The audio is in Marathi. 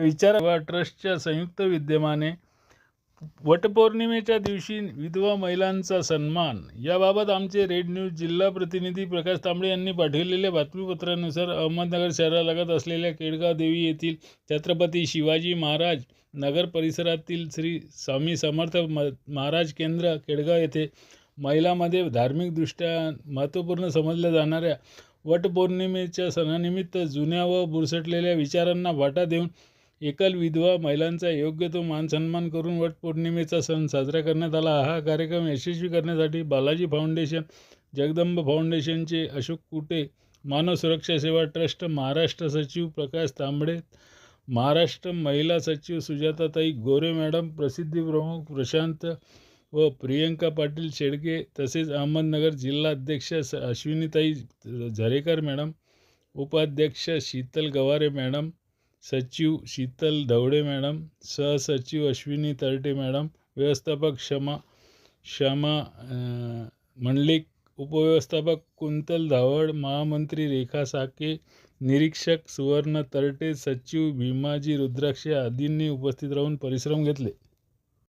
विचार व ट्रस्टच्या संयुक्त विद्यमाने वटपौर्णिमेच्या दिवशी विधवा महिलांचा सन्मान. याबाबत आमचे रेड न्यूज जिल्हा प्रतिनिधी प्रकाश तांबडे यांनी पाठविलेल्या बातमीपत्रानुसार अहमदनगर शहरालगत असलेल्या केडगाव देवी येथील छत्रपती शिवाजी महाराज नगर परिसरातील श्री स्वामी समर्थ म महाराज केंद्र केडगाव येथे महिलामध्ये धार्मिकदृष्ट्या महत्त्वपूर्ण समजल्या जाणाऱ्या वटपौर्णिमेच्या सणानिमित्त जुन्या व बुरसटलेल्या विचारांना वाटा देऊन एकल विधवा महिलांचा योग्य तो मानसन्मान करून वटपौर्णिमेचा सण साजरा करण्यात आला. हा कार्यक्रम यशस्वी करण्यासाठी बालाजी फाउंडेशन जगदंब फाउंडेशनचे अशोक कुटे मानव सुरक्षा सेवा ट्रस्ट महाराष्ट्र सचिव प्रकाश तांबडे महाराष्ट्र महिला सचिव सुजाताताई गोरे मॅडम प्रसिद्धी प्रमुख प्रशांत व प्रियंका पाटील शेडके तसेच अहमदनगर जिल्हा अध्यक्ष स अश्विनीताई झरेकर मॅडम उपाध्यक्ष शीतल गवारे मॅडम सचिव शीतल धवडे मॅडम. सहसचिव अश्विनी तरटे मॅडम. व्यवस्थापक क्षमा क्षमा मंडलिक उपव्यवस्थापक कुंतल धावड महामंत्री रेखा साके निरीक्षक सुवर्ण तरटे सचिव भीमाजी रुद्राक्षे आदींनी उपस्थित राहून परिश्रम घेतले.